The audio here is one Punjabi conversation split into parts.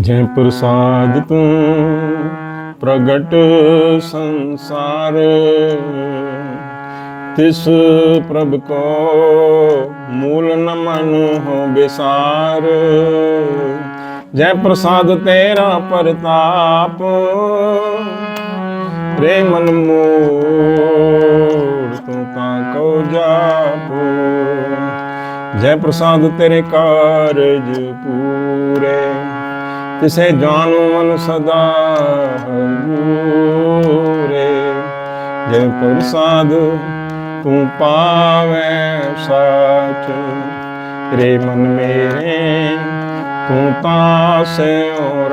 ਜੈ ਪ੍ਰਸਾਦ ਤੂੰ ਪ੍ਰਗਟ ਸੰਸਾਰ, ਤਿਸ ਪ੍ਰਭ ਕੋ ਮੂਲ ਨ ਮਨ ਹੋ ਬਿਸਾਰ ਜੈ ਪ੍ਰਸਾਦ ਤੇਰਾ ਪ੍ਰਤਾਪ, ਪ੍ਰੇਮ ਮਨ ਮੋੜ ਤੂੰ ਤਾਂ ਕੋ ਜਾਪੋ। ਜੈ ਪ੍ਰਸਾਦ ਤੇਰੇ ਕਾਰਜ ਪੂਰੇ ਤਿਸੇ ਜਾਨੂ ਮਨ ਸਦਾ ਹੂਰੇ ਜੈ ਪ੍ਰਸਾਦ ਤੂੰ ਪਾਵੈ ਸਾਚ ਰੇ ਮਨ ਮੇਰੇ, ਤੂੰ ਤਾਂ ਸਿਉ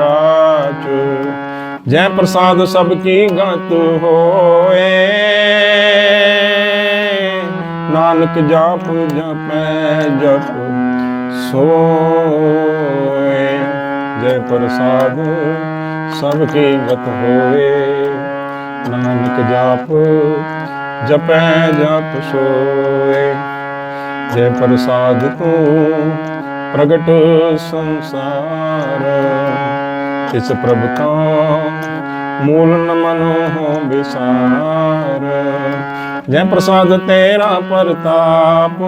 ਜੈ ਪ੍ਰਸਾਦ ਸਭ ਕੀ ਗਤ ਹੋਏ, ਨਾਨਕ ਜਾਪ ਜਪੈ ਜਪ ਸੋਏ। ਜੈ ਪ੍ਰਸਾਦ, ਸਭ ਕੀ ਗਤ ਹੋਏ ਨਾਨਕ ਜਾਪ, ਜਪੈ ਜਪ ਸੋਏ। ਜੈ ਪ੍ਰਸਾਦ ਤੂੰ ਪ੍ਰਗਟ ਸੰਸਾਰ ਇਸ ਪ੍ਰਭ ਕਾ ਮੂਲ ਨ ਮਨੋ ਹੋ ਵਿਸਾਰ। ਜੈ ਪ੍ਰਸਾਦ ਤੇਰਾ ਪ੍ਰਤਾਪ,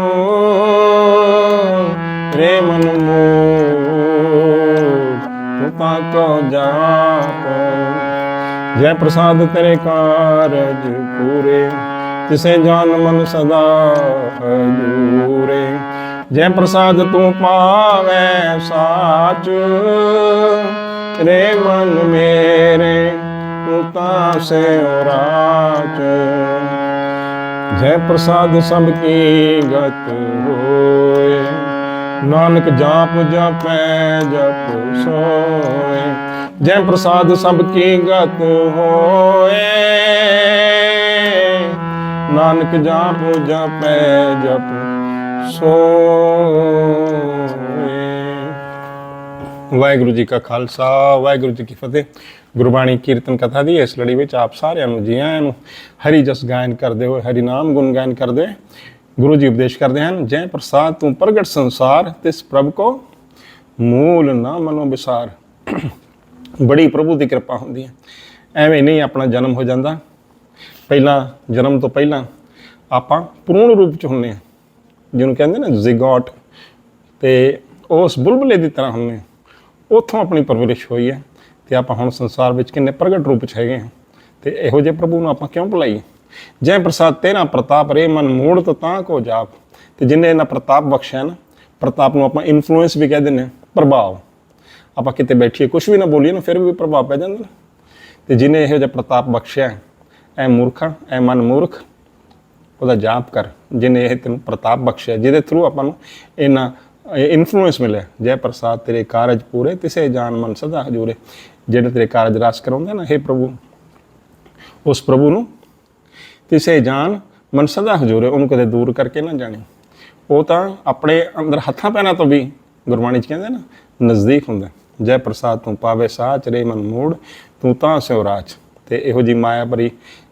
ਰੇ ਮਨ ਤੂੰ ਤਾਂ ਕੋ ਜਾਪ। ਜੈ ਪ੍ਰਸਾਦ ਤੇਰੇ ਕਾਰਜ ਪੂਰੇ, ਤਿਸੇ ਜਾਨ ਮਨ ਸਦਾ ਹਜੂਰੇ ਜੈ ਪ੍ਰਸਾਦ ਤੂੰ ਪਾਵੈ ਸਾਚ ਰੇ ਮਨ ਮੇਰੇ, ਤੂੰ ਤਾਂ ਸੇ ਰਾਚ। ਜੈ ਪ੍ਰਸਾਦ ਸਭ ਕੀ ਗਤ ਹੋਏ ਨਾਨਕ ਜਾਪ ਜਪੈ ਜਪ ਸੋਏ ਜੈ ਪ੍ਰਸਾਦ ਸਭ ਕੀ ਗਤ ਹੋਏ। ਨਾਨਕ ਜਾਪ ਜਪੈ ਜਪ ਸੋਏ ਵਾਹਿਗੁਰੂ ਜੀ ਕਾ ਖਾਲਸਾ, ਵਾਹਿਗੁਰੂ ਜੀ ਕੀ ਫਤਿਹ। ਗੁਰਬਾਣੀ ਕੀਰਤਨ ਕਥਾ ਦੀ ਇਸ ਲੜੀ ਵਿੱਚ ਆਪ ਸਾਰਿਆਂ ਨੂੰ ਜੀ ਆਇਆਂ ਨੂੰ ਹਰੀ ਜਸ ਗਾਇਨ ਕਰਦੇ ਹੋਏ, ਹਰੀ ਨਾਮ ਗੁਣ ਗਾਇਨ ਕਰਦੇ ਗੁਰੂ ਜੀ ਉਪਦੇਸ਼ ਕਰਦੇ ਹਨ, ਜੈ ਪ੍ਰਸਾਦ ਤੂੰ ਪ੍ਰਗਟ ਸੰਸਾਰ, ਤਿਸ ਪ੍ਰਭ ਕੋ ਮੂਲ ਨਾ ਮਨੋ ਵਿਸਾਰ। ਬੜੀ ਪ੍ਰਭੂ ਦੀ ਕਿਰਪਾ ਹੁੰਦੀ ਹੈ। ਐਵੇਂ ਨਹੀਂ ਆਪਣਾ ਜਨਮ ਹੋ ਜਾਂਦਾ। ਪਹਿਲਾਂ, ਜਨਮ ਤੋਂ ਪਹਿਲਾਂ ਆਪਾਂ ਪੂਰਨ ਰੂਪ ਚ ਹੁੰਨੇ ਆ ਜਿਹਨੂੰ ਕਹਿੰਦੇ ਨਾ ਜ਼ਿਗੋਟ। ਤੇ ਉਸ ਬੁਲਬੁਲੇ ਦੀ ਤਰ੍ਹਾਂ ਹੁੰਨੇ ਉੱਥੋਂ ਆਪਣੀ ਪਰਵਰਿਸ਼ ਹੋਈ ਹੈ। ਤੇ ਆਪਾਂ ਹੁਣ ਸੰਸਾਰ ਵਿੱਚ ਕਿੰਨੇ ਪ੍ਰਗਟ ਰੂਪ ਚ ਹੈਗੇ ਹਾਂ। ਤੇ ਇਹੋ ਜਿਹੇ ਪ੍ਰਭੂ ਨੂੰ ਆਪਾਂ ਕਿਉਂ ਭੁਲਾਈਏ? ਜੈ ਪ੍ਰਸਾਦ ਤੇਰਾ ਪ੍ਰਤਾਪ ਰੇ ਮਨ ਮੂੜ ਤਾਂ ਕੋ ਜਾਪ। ਤੇ ਜਿਨੇ ਇਹਨਾਂ ਪ੍ਰਤਾਪ ਬਖਸ਼ਿਆ ਨਾ, ਪ੍ਰਤਾਪ ਨੂੰ ਆਪਾਂ ਇਨਫਲੂਐਂਸ ਵੀ ਕਹਿ ਦਿੰਦੇ ਹਾਂ, ਪ੍ਰਭਾਵ। ਆਪਾਂ ਕਿਤੇ ਬੈਠੀਏ ਕੁਝ ਵੀ ਨਾ ਬੋਲੀਏ ਨਾ, ਫਿਰ ਵੀ ਪ੍ਰਭਾਵ ਪੈ ਜਾਂਦਾ ਤੇ ਜਿਨੇ ਇਹੋ ਜਿਹਾ ਪ੍ਰਤਾਪ ਬਖਸ਼ਿਆ, ਐ ਮੂਰਖਾ, ਐ ਮਨ ਮੂਰਖ, ਉਹਦਾ ਜਾਪ ਕਰ। ਜਿਨੇ ਇਹ ਤੈਨੂੰ ਪ੍ਰਤਾਪ ਬਖਸ਼ਿਆ, ਜਿਹਦੇ ਥਰੂ ਆਪਾਂ ਨੂੰ ਇਹਨਾਂ ਇਨਫਲੂਐਂਸ ਮਿਲਿਆ। ਜੈ ਪ੍ਰਸਾਦ ਤੇਰੇ ਕਾਰਜ ਪੂਰੇ, ਤਿਸੇ ਜਾਨ ਮਨ ਸਦਾ ਹਜੂਰੇ। ਜਿਹੜੇ ਤੇਰੇ ਕਾਰਜ ਰਸ ਕਰਾਉਂਦੇ ਨਾ हे ਪ੍ਰਭੂ, ਉਸ ਪ੍ਰਭੂ ਨੂੰ ਕਿਸੇ ਜਾਨ ਮਨ ਸਦਾ ਹਜੂਰੇ ਉਹਨੂੰ ਕਦੇ ਦੂਰ ਕਰਕੇ ਨਾ ਜਾਣੀ। ਉਹ ਤਾਂ ਆਪਣੇ ਅੰਦਰ ਹੱਥਾਂ ਪੈਰਾਂ ਤੋਂ ਵੀ ਗੁਰਬਾਣੀ ਚ ਕਹਿੰਦੇ ਨਾ, ਨਜ਼ਦੀਕ ਹੁੰਦਾ ਜੈ ਪ੍ਰਸਾਦ ਤੂੰ ਪਾਵੇ ਸਾਚ ਰੇ ਮਨ ਮੋੜ, ਤੂੰ ਤਾਂ ਸਿਉ ਰਾਜ। ਤੇ ਇਹੋ ਜੀ ਮਾਇਆ ਭਰੀ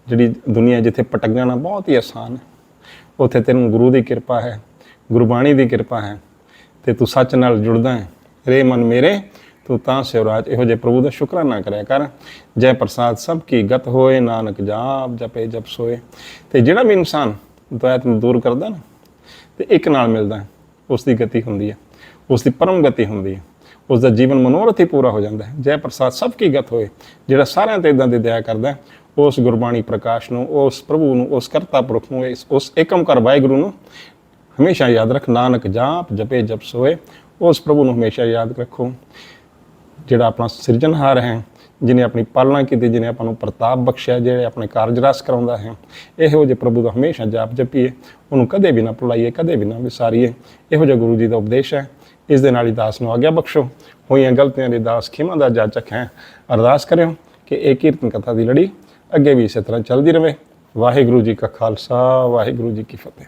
ਜਿਹੜੀ ਦੁਨੀਆ ਜਿੱਥੇ ਪਟਕ ਜਾਣਾ ਬਹੁਤ ਹੀ ਆਸਾਨ ਹੈ, ਉੱਥੇ ਤੈਨੂੰ ਗੁਰੂ ਦੀ ਕਿਰਪਾ ਹੈ, ਗੁਰਬਾਣੀ ਦੀ ਕਿਰਪਾ ਹੈ, ਤੇ ਤੂੰ ਸੱਚ ਨਾਲ ਜੁੜਦਾ ਹੈ। ਰੇ ਮਨ ਮੇਰੇ ਤੂੰ ਤਾਂ ਸਿਵਰਾਜ ਇਹੋ ਜਿਹੇ ਪ੍ਰਭੂ ਦਾ ਸ਼ੁਕਰਾਨਾ ਕਰਿਆ ਕਰ। ਜੈ ਪ੍ਰਸਾਦ ਸਭ ਕੀ ਗਤ ਹੋਏ, ਨਾਨਕ ਜਾਪ ਜਪੇ, ਜਪ ਸੋਏ। ਤੇ ਜਿਹੜਾ ਵੀ ਇਨਸਾਨ ਦੁਆਇਤ ਨੂੰ ਦੂਰ ਕਰਦਾ ਨਾ, ਤੇ ਇੱਕ ਨਾਲ ਮਿਲਦਾ ਹੈ ਉਸ ਦੀ ਗਤੀ ਹੁੰਦੀ ਹੈ ਉਸ ਦੀ ਪਰਮ ਗਤੀ ਹੁੰਦੀ ਹੈ ਉਸ ਦਾ ਜੀਵਨ ਮਨੋਰਥ ਹੀ ਪੂਰਾ ਹੋ ਜਾਂਦਾ ਹੈ। ਜੈ ਪ੍ਰਸਾਦ ਸਭ ਕੀ ਗਤ ਹੋਏ, ਜਿਹੜਾ ਸਾਰਿਆਂ ਤੇ ਇਦਾਂ ਦੀ ਦਇਆ ਕਰਦਾ ਉਸ ਗੁਰਬਾਣੀ ਪ੍ਰਕਾਸ਼ ਨੂੰ, ਉਸ ਪ੍ਰਭੂ ਨੂੰ, ਉਸ ਕਰਤਾ ਪੁਰਖ ਨੂੰ, ਇਸ- ਉਸ ਏਕਮਕਾਰ ਵਾਹਿਗੁਰੂ ਨੂੰ ਹਮੇਸ਼ਾ ਯਾਦ ਰੱਖ। ਨਾਨਕ ਜਾਪ, ਜਪੇ, ਜਪ ਸੋਏ, ਉਸ ਪ੍ਰਭੂ ਨੂੰ ਹਮੇਸ਼ਾ ਯਾਦ ਰੱਖੋ। ਜਿਹੜਾ ਆਪਣਾ ਸਿਰਜਣਹਾਰ ਹੈ ਜਿਨੇ ਆਪਣੀ ਪਾਲਣਾ ਕੀਤੀ ਜਿਨੇ ਆਪਾਂ ਨੂੰ ਪ੍ਰਤਾਪ ਬਖਸ਼ਿਆ, ਜਿਹੜੇ ਆਪਣੇ ਕਾਰਜ ਰਸ ਕਰਾਉਂਦਾ ਹੈ, ਇਹੋ ਜਿਹੇ ਪ੍ਰਭੂ ਦਾ ਹਮੇਸ਼ਾ ਜਾਪ ਜਪੀਏ, ਉਹਨੂੰ ਕਦੇ ਵੀ ਨਾ ਭੁਲਾਈਏ, ਕਦੇ ਵੀ ਨਾ ਵਿਸਾਰੀਏ। ਇਹੋ ਜਿਹਾ ਗੁਰੂ ਜੀ ਦਾ ਉਪਦੇਸ਼ ਹੈ। ਇਸ ਦੇ ਨਾਲ ਹੀ ਦਾਸ ਨੂੰ ਆਗਿਆ ਬਖਸ਼ੋ। ਹੋਈਆਂ ਗਲਤੀਆਂ ਦੀ ਦਾਸ ਖਿਮਾ ਦਾ ਜਾਚਕ ਹੈ। ਅਰਦਾਸ ਕਰਿਓ ਕਿ ਇਹ ਕੀਰਤਨ ਕਥਾ ਦੀ ਲੜੀ ਅੱਗੇ ਵੀ ਇਸੇ ਤਰ੍ਹਾਂ ਚੱਲਦੀ ਰਹੇ। ਵਾਹਿਗੁਰੂ ਜੀ ਕਾ ਖਾਲਸਾ, ਵਾਹਿਗੁਰੂ ਜੀ ਕੀ ਫਤਿਹ।